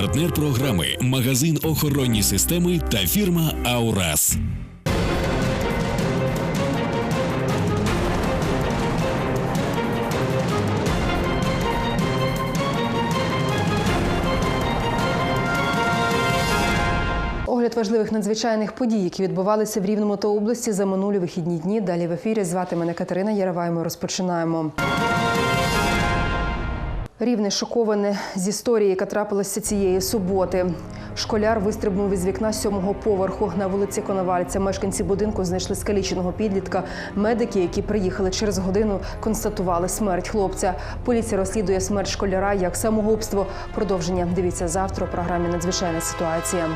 Партнер програми магазин охоронні системи та фірма Аурас. Огляд важливих надзвичайних подій, які відбувалися в Рівному та області за минулі вихідні дні. Далі в ефірі звати мене Катерина Яровай. Ми розпочинаємо. Рівне шоковане з історії, яка трапилася цієї суботи. Школяр вистрибнув із вікна сьомого поверху на вулиці Коновальця. Мешканці будинку знайшли скаліченого підлітка. Медики, які приїхали через годину, констатували смерть хлопця. Поліція розслідує смерть школяра як самогубство. Продовження дивіться завтра у програмі Надзвичайна ситуація.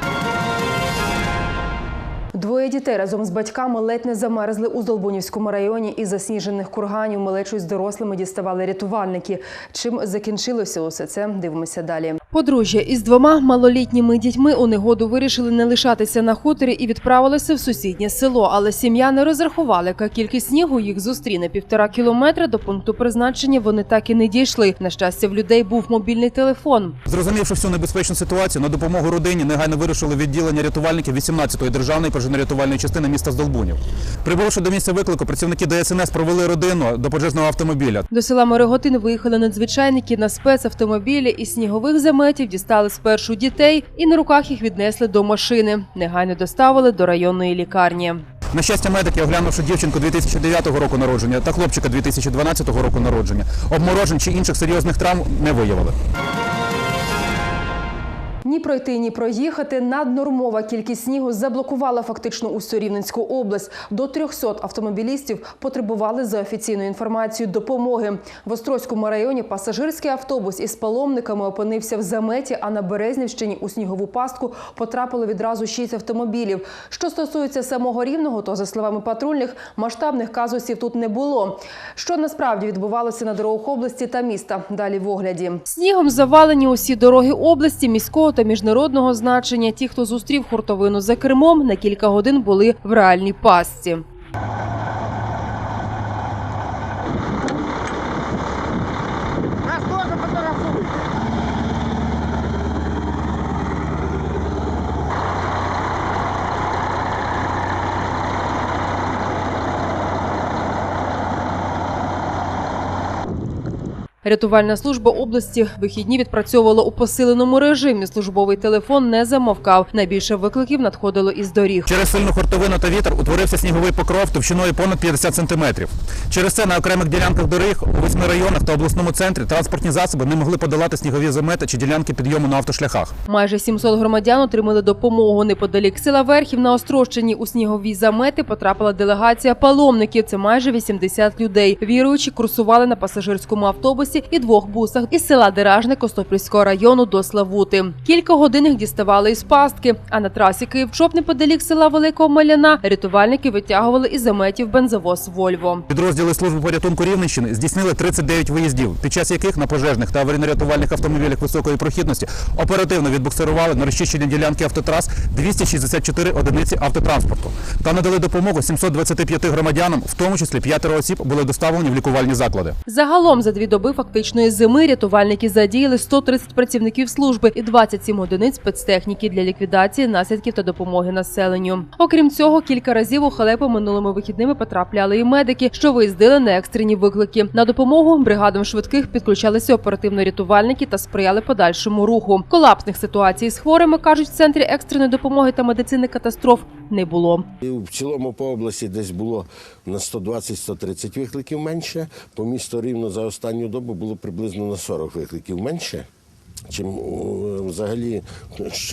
Двоє дітей разом з батьками ледь не замерзли у Долбунівському районі із засніжених курганів. Малечу з дорослими діставали рятувальники. Чим закінчилося усе це? Дивимося далі. Подружжя із двома малолітніми дітьми у негоду вирішили не лишатися на хуторі і відправилися в сусіднє село. Але сім'я не розрахували, яка кількість снігу їх зустріне півтора кілометра до пункту призначення. Вони так і не дійшли. На щастя, в людей був мобільний телефон. Зрозумівши всю небезпечну ситуацію, на допомогу родині негайно вирушили відділення рятувальників 18-ї державної пожежно-рятувальної частини міста Здолбунів. Прибувши до місця виклику, працівники ДСНС провели родину до пожежного автомобіля. До села Мороготин виїхали надзвичайники на спецавтомобілі із снігових заметів дістали спершу дітей і на руках їх віднесли до машини. Негайно доставили до районної лікарні. На щастя, медики, оглянувши дівчинку 2009 року народження та хлопчика 2012 року народження, обморожень чи інших серйозних травм не виявили. Ні пройти, ні проїхати. Наднормова кількість снігу заблокувала фактично усю Рівненську область. До 300 автомобілістів потребували за офіційною інформацією допомоги. В Острозькому районі пасажирський автобус із паломниками опинився в заметі, а на Березнівщині у снігову пастку потрапило відразу шість автомобілів. Що стосується самого рівного, то за словами патрульних, масштабних казусів тут не було. Що насправді відбувалося на дорогах області та міста? Далі в огляді. Снігом завалені усі дороги області, міського та міжнародного значення. Ті, хто зустрів хуртовину за кермом, на кілька годин були в реальній пастці. Рятувальна служба області вихідні відпрацьовувала у посиленому режимі. Службовий телефон не замовкав. Найбільше викликів надходило із доріг. Через сильну хуртовину та вітер утворився сніговий покров товщиною понад 50 сантиметрів. Через це на окремих ділянках доріг у восьми районах та обласному центрі транспортні засоби не могли подолати снігові замети чи ділянки підйому на автошляхах. Майже 700 громадян отримали допомогу. Неподалік села Верхів на Острощині у снігові замети потрапила делегація паломників. Це майже 80 людей. Віруючі курсували на пасажирському автобусі і двох бусах із села Деражне Костопільського району до Славути. Кілька годин їх діставали із пастки. А на трасі Київ-Чоп неподалік села Великого Маляна рятувальники витягували із заметів бензовоз Вольво. Підрозділи служби порятунку Рівненщини здійснили 39 виїздів, під час яких на пожежних та аварійно-рятувальних автомобілях високої прохідності оперативно відбуксирували на розчищення ділянки автотрас 264 одиниці автотранспорту та надали допомогу 725 громадянам, в тому числі п'ятеро осіб були доставлені в лікувальні заклади. Загалом за дві доби фактичної зими рятувальники задіяли 130 працівників служби і 27 одиниць спецтехніки для ліквідації наслідків та допомоги населенню. Окрім цього, кілька разів у халепу минулими вихідними потрапляли і медики, що виїздили на екстрені виклики. На допомогу бригадам швидких підключалися оперативно-рятувальники та сприяли подальшому руху. Колапсних ситуацій з хворими кажуть в центрі екстреної допомоги та медицини катастроф не було. В цілому по області десь було на 120-130 викликів менше. По місту рівно за останню добу було приблизно на 40 викликів менше. Чим е, взагалі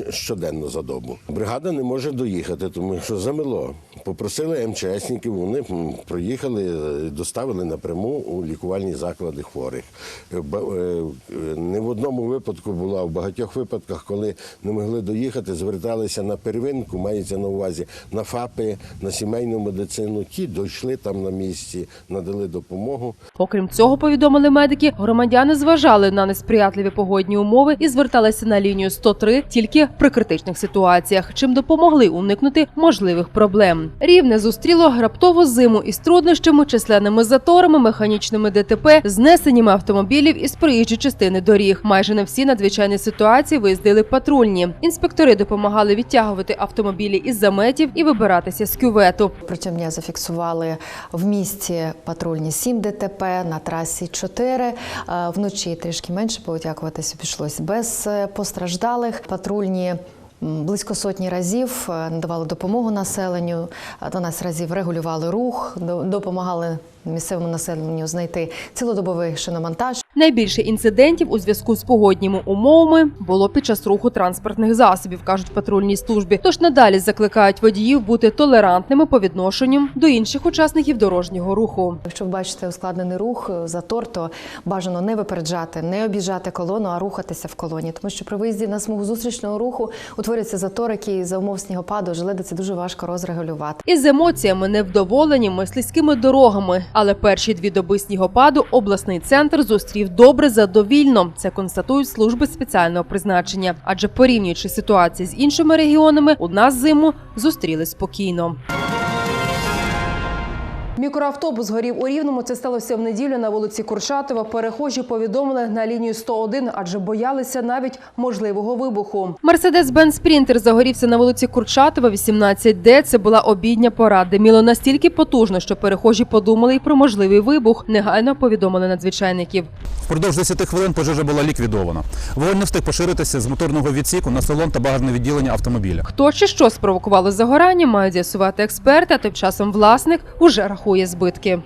щоденно за добу. Бригада не може доїхати, тому що замело. Попросили МЧСників, вони проїхали, е, доставили напряму у лікувальні заклади хворих. Е, Не в одному випадку була, в багатьох випадках, коли не могли доїхати, зверталися на первинку, мається на увазі на ФАПи, на сімейну медицину. Ті дійшли там на місці, надали допомогу. Окрім цього, повідомили медики, громадяни зважали на несприятливі погодні умови і зверталися на лінію 103 тільки при критичних ситуаціях, чим допомогли уникнути можливих проблем. Рівне зустріло раптову зиму із труднощами, численними заторами, механічними ДТП, знесеннями автомобілів із проїжджої частини доріг. Майже на всі надзвичайні ситуації виїздили патрульні. Інспектори допомагали відтягувати автомобілі із заметів і вибиратися з кювету. Протягом дня зафіксували в місті патрульні 7 ДТП, на трасі 4. Е, Вночі трішки менше повитякуватись обійшлось без е, постраждалих. Патрульні близько сотні разів е, надавали допомогу населенню, е, 12 разів регулювали рух, до- допомагали місцевому населенню знайти цілодобовий шиномонтаж. Найбільше інцидентів у зв'язку з погодніми умовами було під час руху транспортних засобів, кажуть в патрульній службі. Тож надалі закликають водіїв бути толерантними по відношенню до інших учасників дорожнього руху. Якщо ви бачите ускладнений рух, е, затор, то бажано не випереджати, не об'їжджати колону, а рухатися в колоні. Тому що при виїзді на смугу зустрічного руху утворюється затор, який за умов снігопаду желедиці дуже важко розрегулювати. Із емоціями невдоволені мисливськими дорогами. Але перші дві доби снігопаду обласний центр зустрів добре задовільно. Це констатують служби спеціального призначення. Адже порівнюючи ситуацію з іншими регіонами, у нас зиму зустріли спокійно. Мікроавтобус горів у Рівному. Це сталося в неділю на вулиці Курчатова. Перехожі повідомили на лінію 101, адже боялися навіть можливого вибуху. Мерседес Бен Спрінтер загорівся на вулиці Курчатова, 18Д. Це була обідня пора. Диміло настільки потужно, що перехожі подумали й про можливий вибух. Негайно повідомили надзвичайників. Впродовж 10 хвилин пожежа була ліквідована. Вогонь не встиг поширитися з моторного відсіку на салон та багажне відділення автомобіля. Хто чи що спровокувало загорання, мають з'ясувати експерти. А тим часом власник уже рахує збитки.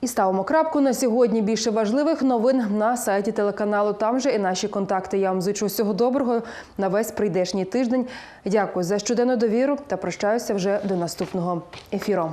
І ставимо крапку на сьогодні. Більше важливих новин на сайті телеканалу. Там же і наші контакти. Я вам зичу всього доброго на весь прийдешній тиждень. Дякую за щоденну довіру та прощаюся вже до наступного ефіру.